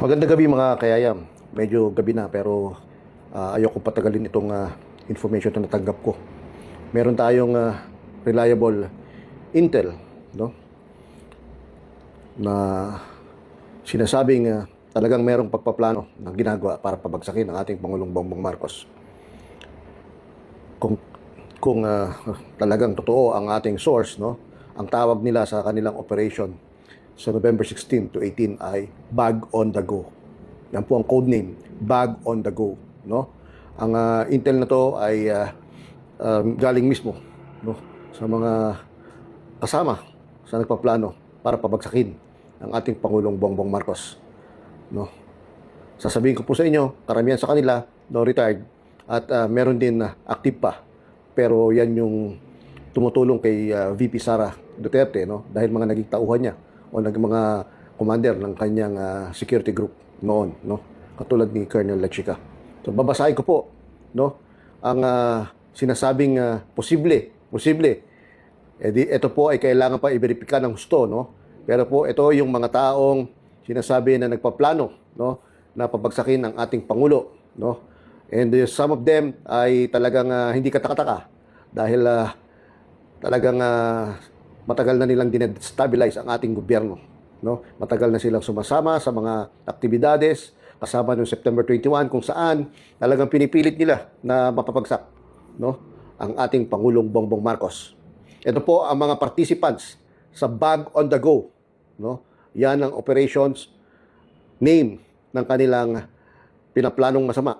Magandang gabi mga kayayam. Medyo gabi na pero uh, ayoko patagalin itong ah, information na natanggap ko. Meron tayong ah, reliable intel, no? Na sinasabing ah, talagang merong pagpaplano ng ginagawa para pabagsakin ang ating Pangulong Bongbong Marcos. Kung kung ah, talagang totoo ang ating source, no? Ang tawag nila sa kanilang operation sa November 16 to 18 ay Bag on the Go. Yan po ang code name, Bag on the Go, no? Ang ah, intel na to ay ah, um, galing mismo, no, sa mga kasama sa nagpaplano para pabagsakin ang ating Pangulong Bongbong Marcos, no? Sasabihin ko po sa inyo, karamihan sa kanila, no, retired, at ah, meron din na active pa. Pero yan yung tumutulong kay ah, VP Sara Duterte, no, dahil mga naging tauhan niya o nag mga commander ng kanyang ah, security group noon, no? Katulad ni Colonel Lechica. So babasahin ko po, no? Ang ah, sinasabing ah, posible, posible. Eh di, ito po ay kailangan pa i-verify ng gusto, no? Pero po ito yung mga taong sinasabi na nagpaplano, no? Na pabagsakin ang ating pangulo, no? And uh, some of them ay talagang ah, hindi katakataka dahil ah, talagang ah, matagal na nilang dinestabilize ang ating gobyerno. No? Matagal na silang sumasama sa mga aktibidades, kasama noong September 21 kung saan talagang pinipilit nila na mapapagsak no? ang ating Pangulong Bongbong Marcos. Ito po ang mga participants sa Bag on the Go. No? Yan ang operations name ng kanilang pinaplanong masama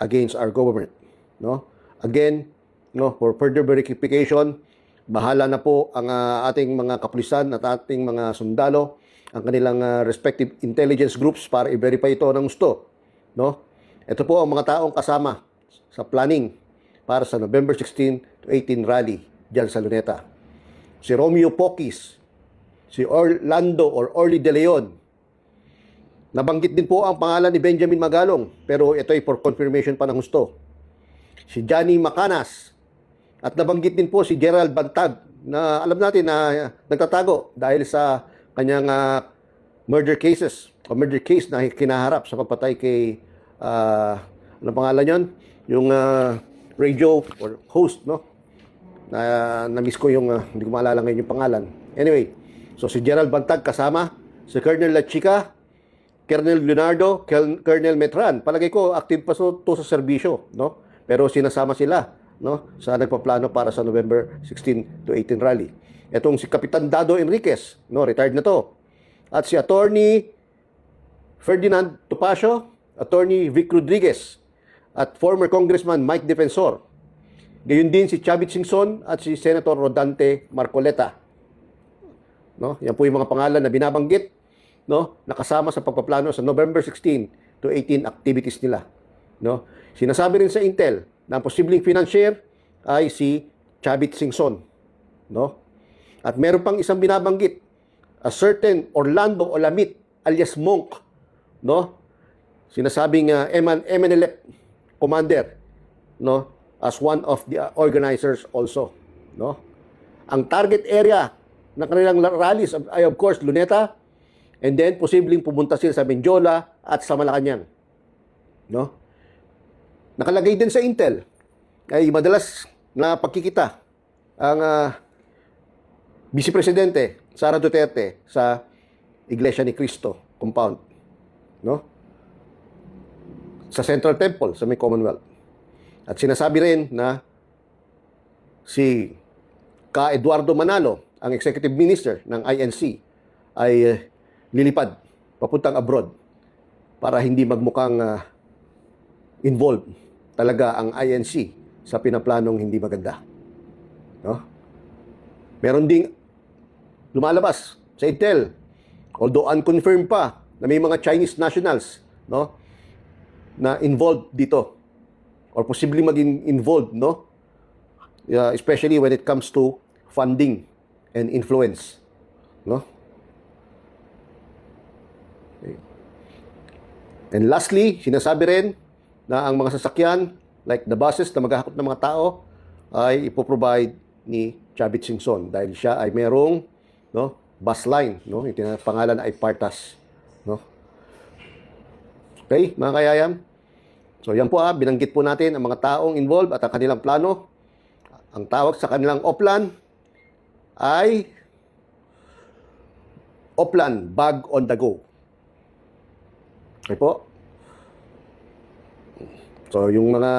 against our government. No? Again, no, for further verification, bahala na po ang ah, ating mga kapulisan at ating mga sundalo, ang kanilang ah, respective intelligence groups para i-verify ito ng gusto. No? Ito po ang mga taong kasama sa planning para sa November 16 to 18 rally diyan sa Luneta. Si Romeo Pokis, si Orlando or Orly De Leon, Nabanggit din po ang pangalan ni Benjamin Magalong, pero ito ay for confirmation pa ng gusto. Si Johnny Macanas, at nabanggit din po si Gerald Bantag, na alam natin na nagtatago dahil sa kanyang ah, murder cases, o murder case na kinaharap sa pagpatay kay, uh, ano pangalan yon Yung ah, radio or host, no? Na, na-miss ko yung, ah, hindi ko maalala ngayon yung pangalan. Anyway, so si Gerald Bantag kasama, si Colonel La Chica, Colonel Leonardo, Colonel Metran. Palagay ko active pa so, to sa serbisyo, no? Pero sinasama sila, no? Sa nagpaplano para sa November 16 to 18 rally. Etong si Kapitan Dado Enriquez, no? Retired na to. At si Attorney Ferdinand Topacio, Attorney Vic Rodriguez, at former Congressman Mike Defensor. Gayun din si Chavit Singson at si Senator Rodante Marcoleta. No? Yan po yung mga pangalan na binabanggit no, nakasama sa pagpaplano sa November 16 to 18 activities nila. No? Sinasabi rin sa Intel na posibleng financier ay si Chavit Singson. No? At meron pang isang binabanggit, a certain Orlando Olamit alias Monk, no? Sinasabing uh, MNLF commander, no? As one of the uh, organizers also, no? Ang target area ng kanilang rallies ay of course Luneta, And then, posibleng pumunta sila sa Menjola at sa Malacanang. No? Nakalagay din sa Intel ay madalas na pagkikita ang uh, Presidente Sara Duterte sa Iglesia ni Cristo compound. No? Sa Central Temple sa may Commonwealth. At sinasabi rin na si Ka Eduardo Manalo, ang Executive Minister ng INC, ay uh, lilipad papuntang abroad para hindi magmukhang uh, involved talaga ang INC sa pinaplanong hindi maganda. No? Meron ding lumalabas sa Intel, although unconfirmed pa, na may mga Chinese nationals no, na involved dito or posibleng maging involved, no? Uh, especially when it comes to funding and influence, no? And lastly, sinasabi rin na ang mga sasakyan, like the buses na maghahakot ng mga tao, ay ipoprovide ni Chavit Singson dahil siya ay merong no, bus line. No? Yung pangalan ay Partas. No? Okay, mga kayayam? So yan po ah, binanggit po natin ang mga taong involved at ang kanilang plano. Ang tawag sa kanilang oplan ay oplan, bag on the go. Okay po? So yung mga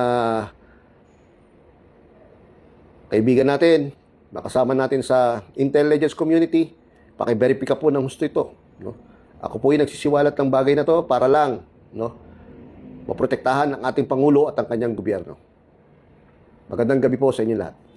kaibigan natin, nakasama natin sa intelligence community, paki-verify po ng gusto ito. No? Ako po yung nagsisiwalat ng bagay na to para lang no, maprotektahan ang ating Pangulo at ang kanyang gobyerno. Magandang gabi po sa inyo lahat.